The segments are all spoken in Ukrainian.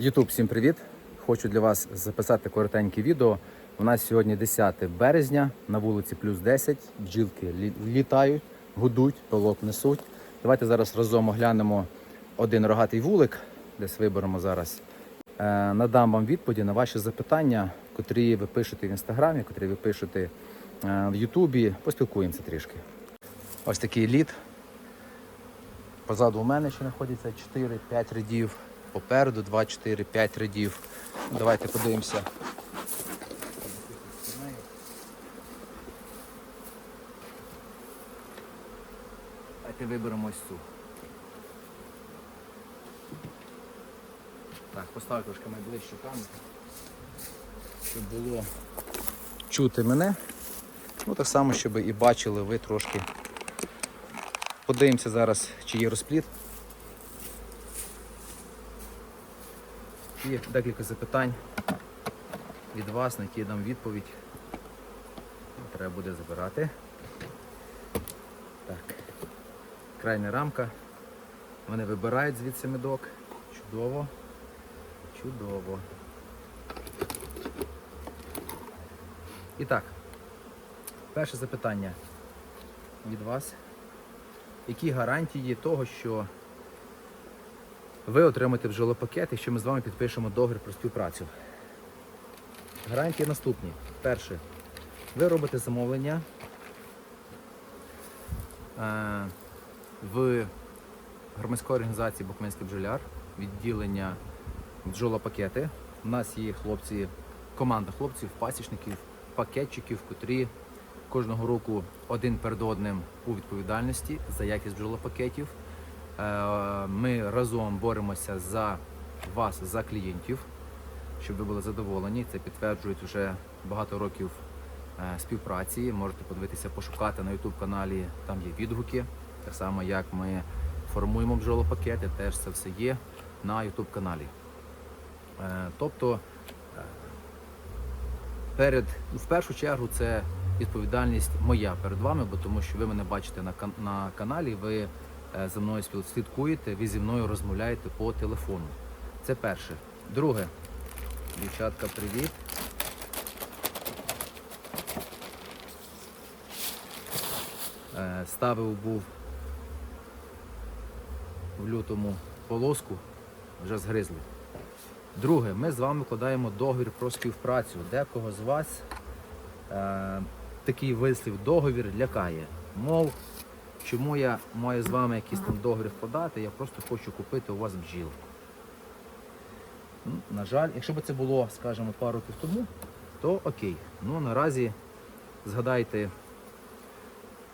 Ютуб, всім привіт! Хочу для вас записати коротеньке відео. У нас сьогодні 10 березня, на вулиці плюс 10, бджілки лі- літають, гудуть, пилок несуть. Давайте зараз разом оглянемо один рогатий вулик, десь виберемо зараз. Е, Надам вам відповіді на ваші запитання, котрі ви пишете в інстаграмі, котрі ви пишете е, в Ютубі. Поспілкуємося трішки. Ось такий лід. Позаду у мене ще знаходиться 4-5 рядів, попереду 2, 4, 5 рядів. Давайте подивимося. Давайте виберемо ось цю. Так, поставлю трошки найближчу камеру, щоб було чути мене. Ну так само, щоб і бачили ви трошки. Подивимося зараз, чи є розпліт. Є декілька запитань від вас, на які я дам відповідь. Треба буде забирати. Так. Крайня рамка. Вони вибирають звідси медок. Чудово. Чудово. І так, перше запитання від вас. Які гарантії того, що ви отримаєте бджолопакет, якщо ми з вами підпишемо договір про співпрацю? Гарантії наступні. Перше, ви робите замовлення е, в громадської організації Букменський бджоляр, відділення бджолопакети. У нас є хлопці, команда хлопців, пасічників, пакетчиків, котрі кожного року один перед одним у відповідальності за якість бджолопакетів. Е, Ми разом боремося за вас, за клієнтів, щоб ви були задоволені. Це підтверджують вже багато років е, співпраці. Можете подивитися, пошукати на YouTube каналі, там є відгуки. Так само, як ми формуємо бджолопакети, теж це все є на YouTube каналі. Е, Тобто перед ну, в першу чергу це відповідальність моя перед вами, бо тому що ви мене бачите на, на каналі, ви за мною слідкуєте, ви зі мною розмовляєте по телефону. Це перше. Друге, дівчатка, привіт. Е, Ставив був в лютому полоску, вже згризли. Друге, ми з вами вкладаємо договір про співпрацю. Декого з вас е, такий вислів договір лякає. Мов, чому я маю з вами якийсь там договір вкладати, я просто хочу купити у вас бджіл. Ну, На жаль, якщо б це було, скажімо, пару років тому, то окей. Ну наразі згадайте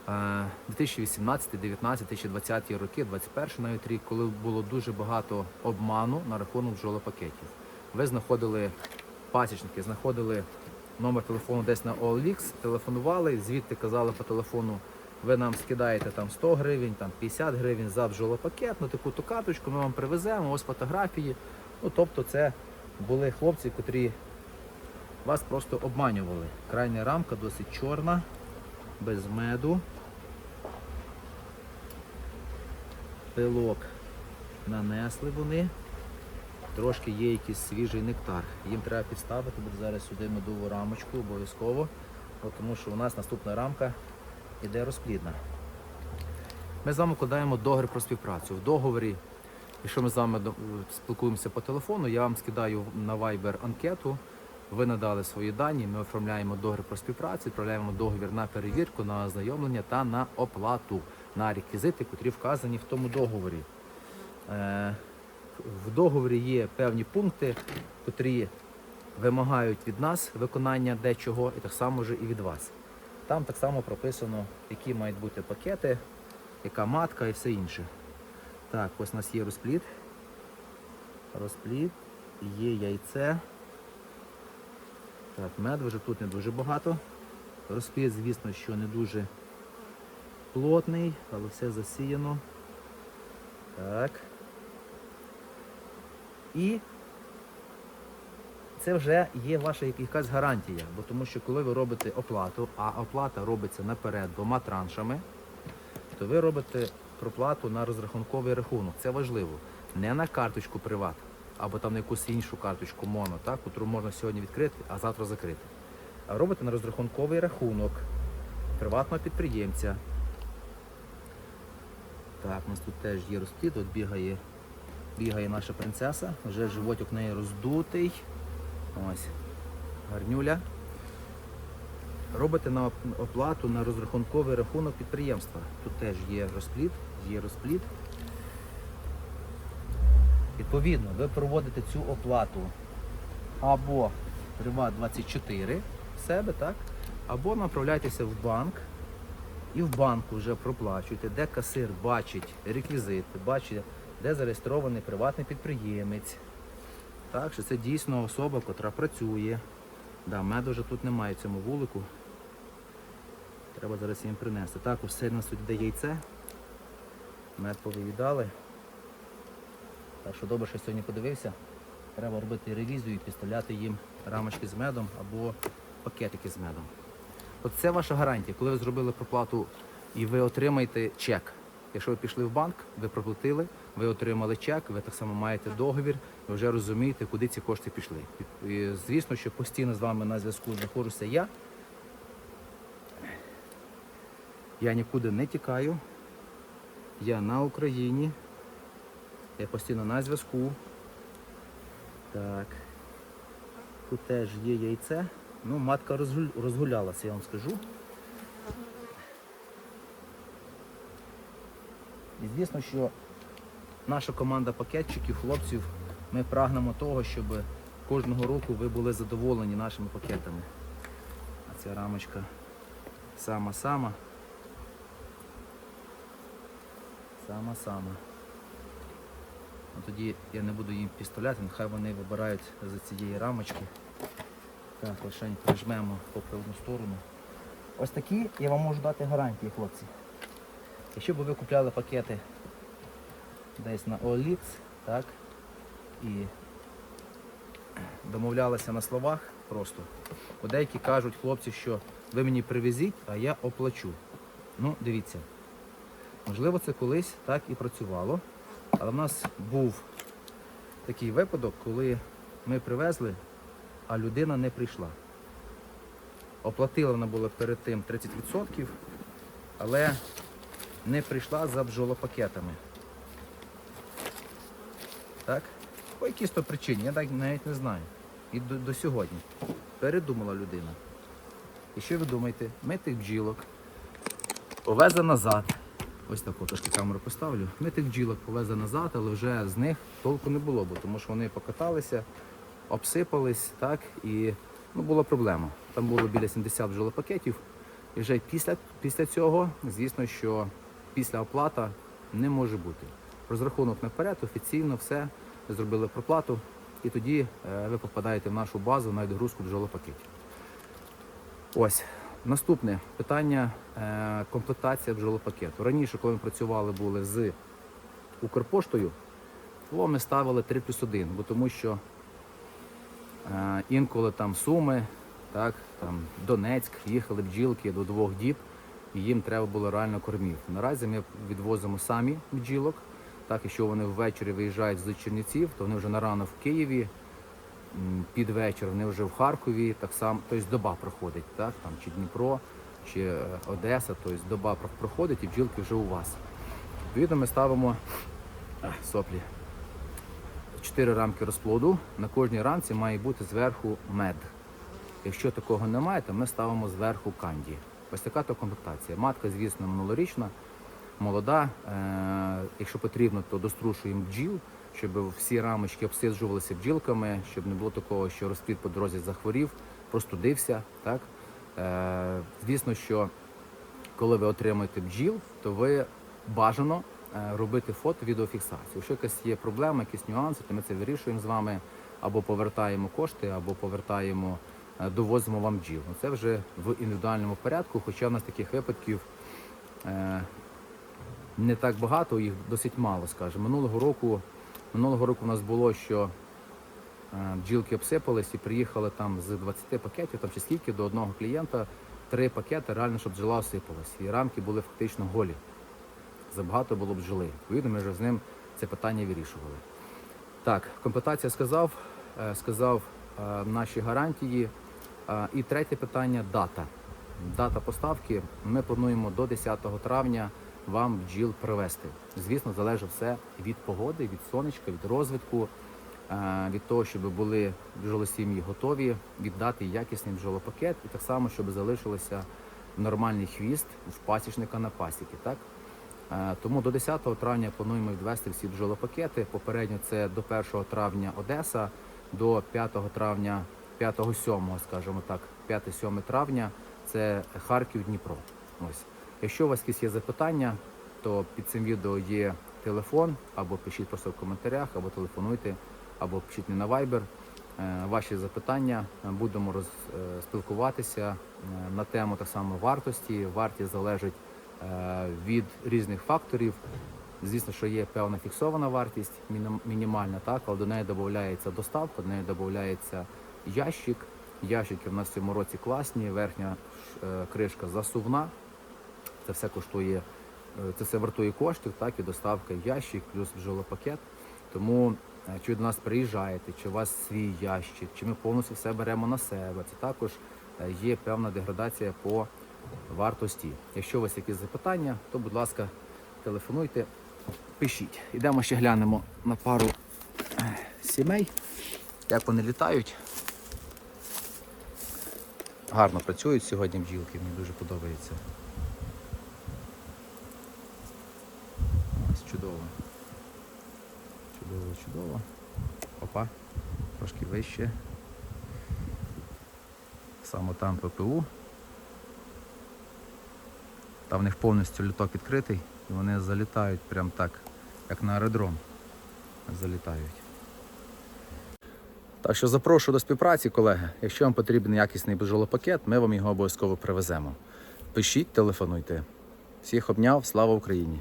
е, 2018, 19, 2020 роки, 21 навіть рік, коли було дуже багато обману на рахунок бджолопакетів. Ви знаходили пасічники, знаходили номер телефону десь на OLX, телефонували, звідти казали по телефону, ви нам скидаєте там 100 гривень, там 50 гривень за бджолопакет, ну таку ту карточку ми вам привеземо, ось фотографії. Ну тобто це були хлопці, котрі вас просто обманювали. Крайня рамка досить чорна, без меду. Пилок нанесли вони. Трошки є якийсь свіжий нектар. Їм треба підставити, буде зараз сюди медову рамочку обов'язково, бо тому що у нас наступна рамка іде розплідна. Ми з вами вкладаємо договір про співпрацю. В договорі, якщо ми з вами спілкуємося по телефону, я вам скидаю на Viber анкету. Ви надали свої дані, ми оформляємо договір про співпрацю, відправляємо договір на перевірку, на ознайомлення та на оплату на реквізити, котрі вказані в тому договорі. Е, В договорі є певні пункти, котрі вимагають від нас виконання дечого, і так само ж і від вас. Там так само прописано, які мають бути пакети, яка матка і все інше. Так, ось у нас є розпліт. Розпліт, є яйце. Так, мед вже тут не дуже багато. Розпліт, звісно, що не дуже плотний, але все засіяно. Так. І це вже є ваша якась гарантія, бо тому що коли ви робите оплату, а оплата робиться наперед двома траншами, то ви робите проплату на розрахунковий рахунок. Це важливо. Не на карточку приват, або там на якусь іншу карточку моно, так, яку можна сьогодні відкрити, а завтра закрити. А робите на розрахунковий рахунок приватного підприємця. Так, у нас тут теж є розплід, от бігає, бігає наша принцеса, вже животик в неї роздутий. Ось, гарнюля. Робите на оплату на розрахунковий рахунок підприємства. Тут теж є розплід, є розплід. Відповідно, ви проводите цю оплату або Приват24 в себе, так? Або направляйтеся в банк і в банку вже проплачуєте, де касир бачить реквізити, бачить, де зареєстрований приватний підприємець. Так, що це дійсно особа, котра працює. Да, меду вже тут немає в цьому вулику. Треба зараз їм принести. Так, все на суді де яйце. Мед повиїдали. Так що добре, що сьогодні подивився. Треба робити ревізію і підставляти їм рамочки з медом або пакетики з медом. От це ваша гарантія, коли ви зробили проплату і ви отримаєте чек. Якщо ви пішли в банк, ви проплатили, ви отримали чек, ви так само маєте договір, ви вже розумієте, куди ці кошти пішли. І, звісно, що постійно з вами на зв'язку знаходжуся я. Я нікуди не тікаю. Я на Україні. Я постійно на зв'язку. Так. Тут теж є яйце. Ну, матка розгулялася, я вам скажу. І звісно, що наша команда пакетчиків, хлопців, ми прагнемо того, щоб кожного року ви були задоволені нашими пакетами. А ця рамочка сама-сама. Сама-сама. Ну, Тоді я не буду їм пістоляти, нехай вони вибирають за цієї рамочки. Так, лише прижмемо попри одну сторону. Ось такі я вам можу дати гарантії, хлопці. Якщо б ви купляли пакети десь на OLX, так, і домовлялися на словах просто, бо деякі кажуть хлопці, що ви мені привезіть, а я оплачу. Ну, дивіться, можливо, це колись так і працювало, але в нас був такий випадок, коли ми привезли, а людина не прийшла. Оплатила вона була перед тим 30%, але не прийшла за бджолопакетами. Так? По якійсь то причині, я навіть не знаю. І до, до сьогодні. Передумала людина. І що ви думаєте? Ми тих бджілок повезли назад. Ось таку трошки камеру поставлю. Ми тих бджілок повезли назад, але вже з них толку не було, бо тому що вони покаталися, обсипались, так, і ну, була проблема. Там було біля 70 бджолопакетів. І вже після, після цього, звісно, що після оплата не може бути. Розрахунок наперед, офіційно все, зробили проплату, і тоді е, ви попадаєте в нашу базу на відгрузку бджолопакетів. Ось. Наступне питання е, комплектація бджолопакету. Раніше, коли ми працювали були з Укрпоштою, то ми ставили 3 плюс 1, бо тому що е, інколи там Суми, так, там Донецьк, їхали бджілки до двох діб, і їм треба було реально кормів. Наразі ми відвозимо самі бджілок. Так, якщо вони ввечері виїжджають з Чернівців, то вони вже на рано в Києві, під вечір вони вже в Харкові, так само, тобто доба проходить, так, там, чи Дніпро, чи е, Одеса, тобто доба проходить і бджілки вже у вас. Відповідно, ми ставимо соплі. Чотири рамки розплоду. На кожній рамці має бути зверху мед. Якщо такого немає, то ми ставимо зверху канді. Ось така то комплектація. Матка, звісно, минулорічна, молода. Е, якщо потрібно, то дострушуємо бджіл, щоб всі рамочки обсиджувалися бджілками, щоб не було такого, що розплід по дорозі захворів, простудився. Так? Е, звісно, що коли ви отримуєте бджіл, то ви бажано е, робити фото відеофіксацію. Якщо якась є проблема, якісь нюанси, то ми це вирішуємо з вами або повертаємо кошти, або повертаємо, довозимо вам бджіл. Ну, Це вже в індивідуальному порядку, хоча в нас таких випадків е, не так багато, їх досить мало, скажімо. Минулого року, минулого року у нас було, що е, бджілки обсипались і приїхали там з 20 пакетів, там чи скільки до одного клієнта, три пакети, реально, щоб бджола осипалась. І рамки були фактично голі. Забагато було бджоли. Відповідно, ми вже з ним це питання вирішували. Так, комплектація сказав, е, сказав е, наші гарантії. І третє питання дата. Дата поставки. Ми плануємо до 10 травня вам бджіл привезти. Звісно, залежить все від погоди, від сонечка, від розвитку, е, від того, щоб були бджолосім'ї готові віддати якісний бджолопакет, і так само, щоб залишилося нормальний хвіст в пасічника на пасіки. Так? Е, Тому до 10 травня плануємо відвести всі бджолопакети. Попередньо це до 1 травня Одеса, до 5 травня, 5-7, скажімо так, 5-7 травня це Харків, Дніпро. Ось. Якщо у вас якісь є запитання, то під цим відео є телефон, або пишіть просто в коментарях, або телефонуйте, або пишіть мені на Viber. Е, Ваші запитання Е, будемо роз, е, спілкуватися на тему так само вартості. Вартість залежить від різних факторів. Звісно, що є певна фіксована вартість, мінім- мінімальна, так, але до неї додається доставка, до неї додається ящик. Ящики в нас в цьому році класні, верхня е, кришка засувна. Це все коштує, е, це все вартує коштів, так, і доставка, ящик, плюс бджолопакет. Тому е, чи до нас приїжджаєте, чи у вас свій ящик, чи ми повністю все беремо на себе, це також є певна деградація по вартості. Якщо у вас якісь запитання, то будь ласка, телефонуйте, пишіть. Ідемо ще глянемо на пару сімей, як вони літають. Гарно працюють сьогодні бджілки, мені дуже подобається. Ось чудово. Чудово, чудово. Опа, трошки вище. Саме там ППУ. Там в них повністю літок відкритий і вони залітають прям так, як на аеродром. Залітають. Так що запрошую до співпраці, колеги. Якщо вам потрібен якісний бджолопакет, ми вам його обов'язково привеземо. Пишіть, телефонуйте. Всіх обняв, слава Україні!